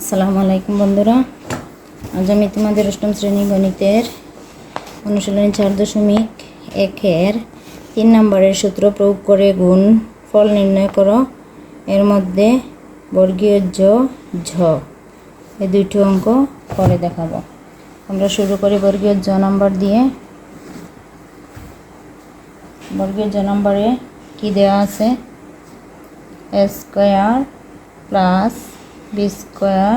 আসসালামু আলাইকুম বন্ধুরা। আজ আমি তোমাদের অষ্টম শ্রেণি গণিতের অনুশীলনী চার দশমিক একের তিন নম্বরের সূত্র প্রয়োগ করে গুণ ফল নির্ণয় করো। এর মধ্যে বর্গীয় জ, ঝ এই দুইটি অঙ্ক করে দেখাবো। আমরা শুরু করি বর্গীয় জ নম্বর দিয়ে। বর্গীয় জ নম্বরে কী দেওয়া আছে? Square plus B square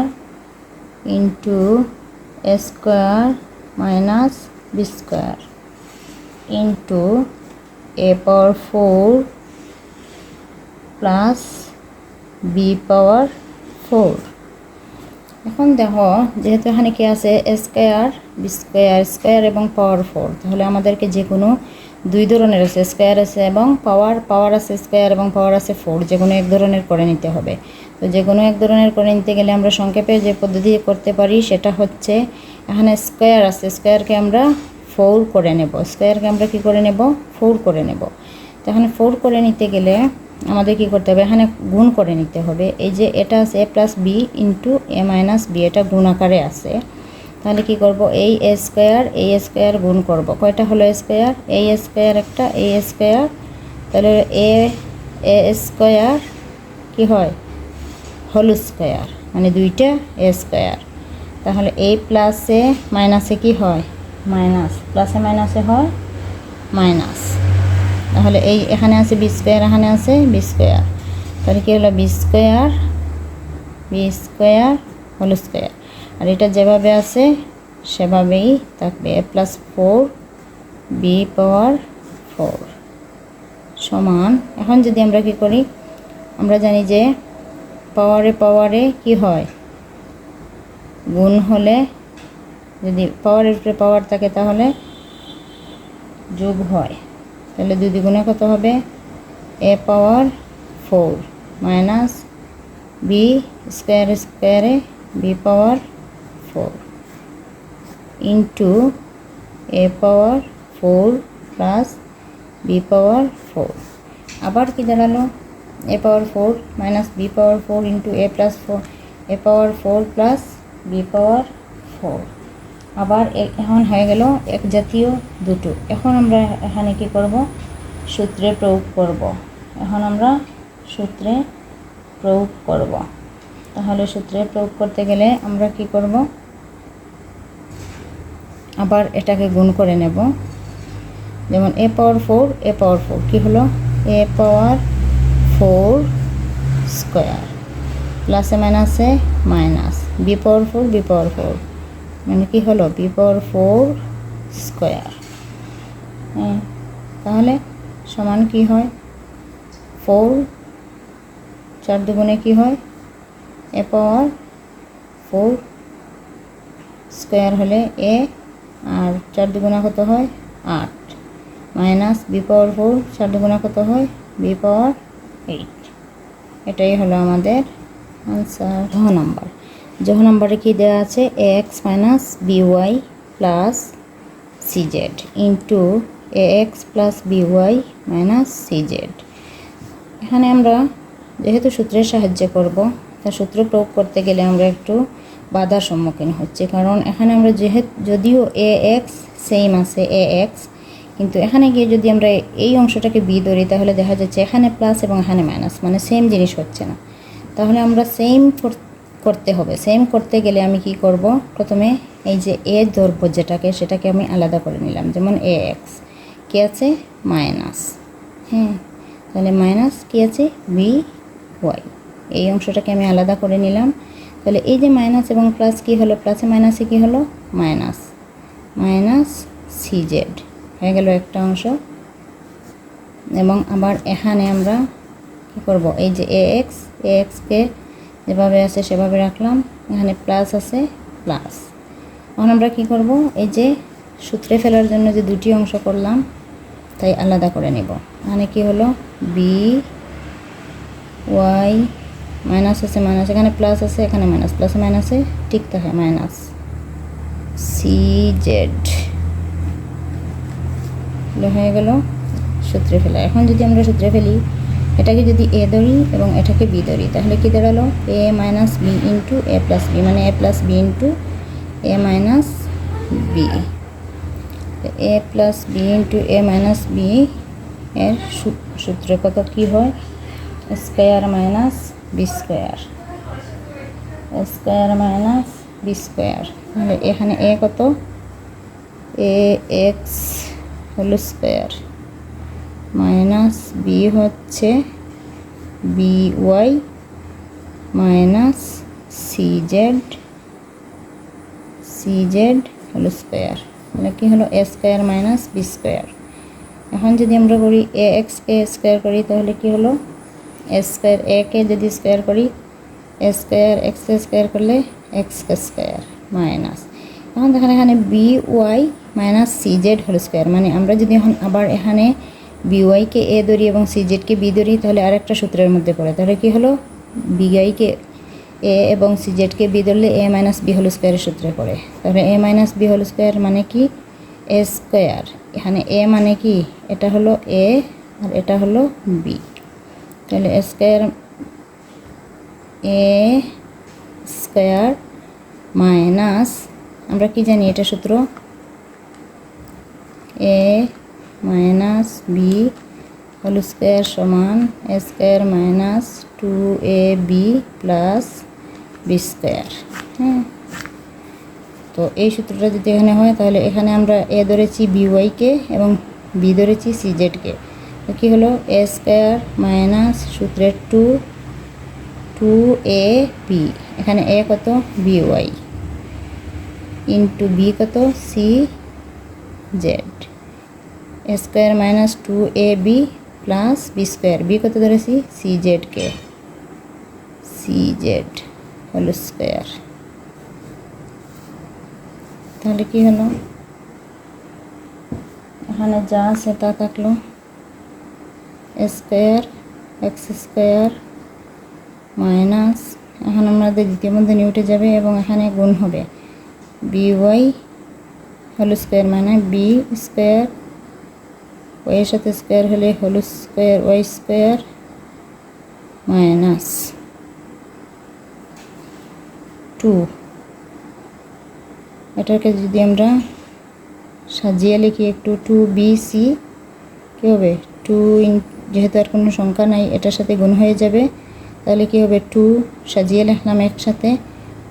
into A square minus B square into A power four plus B power four এখন দেখো, যেহেতু এখানে কি আছে? স্কোয়ার বি স্কোয়ার স্কোয়ার এবং পাওয়ার ফোর তাহলে আমাদেরকে যে কোনো দুই ধরনের আছে স্কোয়ার আছে এবং পাওয়ার পাওয়ার আছে স্কোয়ার এবং পাওয়ার আছে ফোর যে কোনো এক ধরনের করে নিতে হবে। তো যে কোনো এক ধরনের করে নিতে গেলে আমরা সংক্ষেপে যে পদ্ধতি করতে পারি সেটা হচ্ছে, এখানে স্কোয়ার আছে স্কোয়ারকে আমরা ফোর করে নেব। স্কোয়ারকে আমরা কি করে নেব? ফোর করে নেব। তো এখানে ফোর করে নিতে গেলে আমাদের কি করতে হবে? এখানে গুণ করে নিতে হবে। এই যে এটা আছে A plus B into A minus B এটা গুণ আকারে আছে। তাহলে কি করব? এই স্কোয়ার এই স্কোয়ার গুণ করব। কয়টা হলো স্কোয়ার এই স্কোয়ার একটা এই স্কোয়ার তাহলে এ এ স্কোয়ার কি হয়? হোল স্কোয়ার মানে দুইটা এ স্কোয়ার তাহলে এই প্লাসে মাইনাসে কি হয়? মাইনাস প্লাসে মাইনাসে হয় মাইনাস তাহলে এই এখানে আছে বি স্কোয়ার এখানে আছে বি স্কোয়ার তাহলে কী হলো? B square B square whole square আর এটা যেভাবে আছে, সেভাবেই থাকবে। A plus four B power four সমান। এখন যদি আমরা কি করি, আমরা জানি যে পাওয়ারে পাওয়ারে কি হয়? গুণ হলে যদি পাওয়ারের উপরে পাওয়ার থাকে তাহলে যোগ হয়। তাহলে দুই দ্বিগুণে কত হবে? A power four minus B square স্কোয়ারে B power four into A power four plus B power four আবার কি দাঁড়াল? A power four minus B power four into A plus four A power four plus B power four আবার এখন হয়ে গেল এক জাতীয় দুটো। এখন আমরা এখানে কি করব? সূত্রে প্রয়োগ করব। এখন আমরা সূত্রে প্রয়োগ করব। তাহলে সূত্রে প্রয়োগ করতে গেলে আমরা কি করব? আবার এটাকে গুণ করে নেব। যেমন এ power four, A power four. কী হলো? A power four square. প্লাসে মাইনাসে minus. B power four, B power four. মানে কি হলো? B power four square. হ্যাঁ তাহলে সমান কি হয়? ফোর, চার দুগুণে কি হয়? এ পাওয়ার ফোর স্কোয়ার হলে এ আর চার দুগুণা কত হয়? আট। মাইনাস বি পাওয়ার ফোর, চার দুগুণা কত হয়? B power eight. এটাই হলো আমাদের আনসার জহ নাম্বার। জহ নাম্বারে কি দেওয়া আছে? X minus B y plus C z into A x plus B y minus C z. এখানে আমরা যেহেতু সূত্রের সাহায্য করব, তা সূত্র প্রয়োগ করতে গেলে আমরা একটু বাধার সম্মুখীন হচ্ছে। কারণ এখানে আমরা যেহেতু, যদিও এ এক্স সেম আছে, এ এক্স, কিন্তু এখানে গিয়ে যদি আমরা এই অংশটাকে বি ধরি, তাহলে দেখা যাচ্ছে এখানে প্লাস এবং এখানে মাইনাস মানে সেম জিনিস হচ্ছে না। তাহলে আমরা সেম করতে হবে। সেম করতে গেলে আমি কি করব? প্রথমে এই যে এ ধরবো যেটাকে, সেটাকে আমি আলাদা করে নিলাম। যেমন এ এক্স, কি আছে? মাইনাস হ্যাঁ? তাহলে মাইনাস কি আছে? B y. এই অংশটাকে আমি আলাদা করে নিলাম। তাহলে এই যে মাইনাস এবং প্লাস কি হলো? প্লাসে মাইনাসে কি হলো? মাইনাস মাইনাস সি জেড হয়ে গেল একটা অংশ। এবং আবার এখানে আমরা কী করব? এই যে এ এক্স এ এক্সকে যেভাবে আছে সেভাবে রাখলাম। এখানে প্লাস আছে প্লাস এখন আমরা কি করব? এই যে সূত্রে ফেলার জন্য যে দুটি অংশ করলাম, তাই আলাদা করে নেব। এখানে কি হলো? বি ওয়াই মাইনাস আছে, মাইনাস, এখানে প্লাস আছে, এখানে মাইনাস প্লাসে মাইনাসে ঠিক থাকে মাইনাস সি জেড হয়ে গেল সূত্রে ফেলা। এখন যদি আমরা সূত্রে ফেলি, এটাকে যদি এ ধরি এবং এটাকে বি ধরি, তাহলে কি দাঁড়াল? A minus B into A plus B মানে A plus B into A minus B A plus B into A minus B এর সূত্র কত কী হয়? Square minus B square square minus B square এখানে এ কত? A x whole square minus B হচ্ছে B y minus C z C z whole square তাহলে কী হলো? A square minus B square এখন যদি আমরা করি এ এক্সকে স্কোয়ার করি, তাহলে কি হলো? এ স্কোয়ার একে যদি স্কোয়ার করি, স্কোয়ার এক্স স্কোয়ার করলে এক্স স্কোয়ার মাইনাস। এখন দেখেন এখানে B y minus C z whole square মানে আমরা যদি এখন আবার এখানে বি ওয়াইকে এ ধরি এবং সি জেডকে বি ধরি, তাহলে আরেকটা সূত্রের মধ্যে পড়ে। তাহলে কি হলো? বি ওয়াইকে এ এবং সি জেডকে বি ধরলে এ মাইনাস বি হোল স্কোয়ারের সূত্রে পড়ে। তাহলে A minus B whole square মানে কি? A square. এখানে এ মানে কি? এটা হলো এ আর এটা হলো বি। তাহলে স্কোয়ার এ স্কোয়ার মাইনাস আমরা কি জানি এটা সূত্র? A minus B whole square সমান A square minus two A B plus B square হ্যাঁ? তো এই সূত্রটা যদি এখানে হয়, তাহলে এখানে আমরা এ ধরেছি বি ওয়াইকে এবং বি ধরেছি সি জেডকে তো কী হলো? এ স্কোয়ার মাইনাস সূত্রের টু টু এ বি এখানে এ কত? বি ওয়াই ইন্টু বি কত? C z A square minus two A B plus B square B কত ধরেছি? সি জেডকে সি জেড হোল স্কোয়ার তাহলে কি হলো? এখানে যা আছে তা থাকল। স্কোয়ার, এক্স স্কোয়ার মাইনাস, এখন আমাদের দ্বিতীয় মধ্যে উঠে যাবে এবং এখানে গুণ হবে বি ওয়াই হোল স্কোয়ার মানে বি স্কোয়ার ওয়ের সাথে স্কোয়ার হলে whole square, y square minus two. এটাকে যদি আমরা সাজিয়ে লিখি একটু, টু বি সি, কী হবে? টু ইন যেহেতু আর কোনো সংখ্যা নাই, এটার সাথে গুণ হয়ে যাবে। তাহলে কী হবে? টু সাজিয়ে লিখলাম একসাথে।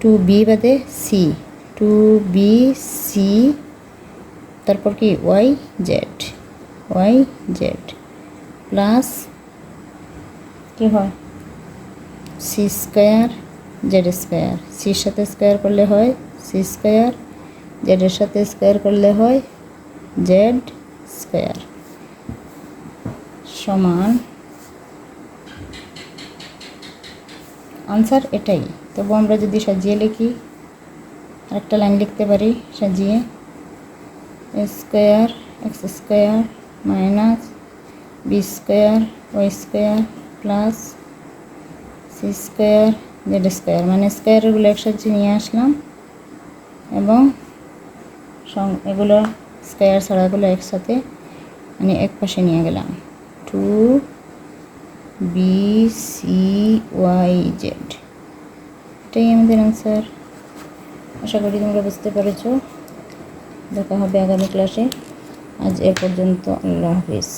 টু বি বাদে সি। Two B C. তারপর কি? Y z. Y z plus কী হয়? C square z square. সির সাথে স্কোয়ার করলে হয় সি স্কোয়ার। জেডের সাথে স্কোয়ার করলে হয় জেড স্কোয়ার। সমান আনসার এটাই। তবু আমরা যদি সাজিয়ে লিখি, আরেকটা লাইন লিখতে পারি, সাজিয়ে square x square minus B square y square plus C square z square মানে স্কোয়ারগুলো একসাথে নিয়ে আসলাম এবং এগুলো স্কোয়ার ছাড়াগুলো একসাথে মানে এক পাশে নিয়ে গেলাম। Two B C y z এটাই আমাদের অ্যান্সার আশা করি তোমরা বুঝতে পেরেছ। দেখা হবে আগামী ক্লাসে আজ এ পর্যন্ত আল্লাহ হাফিজ।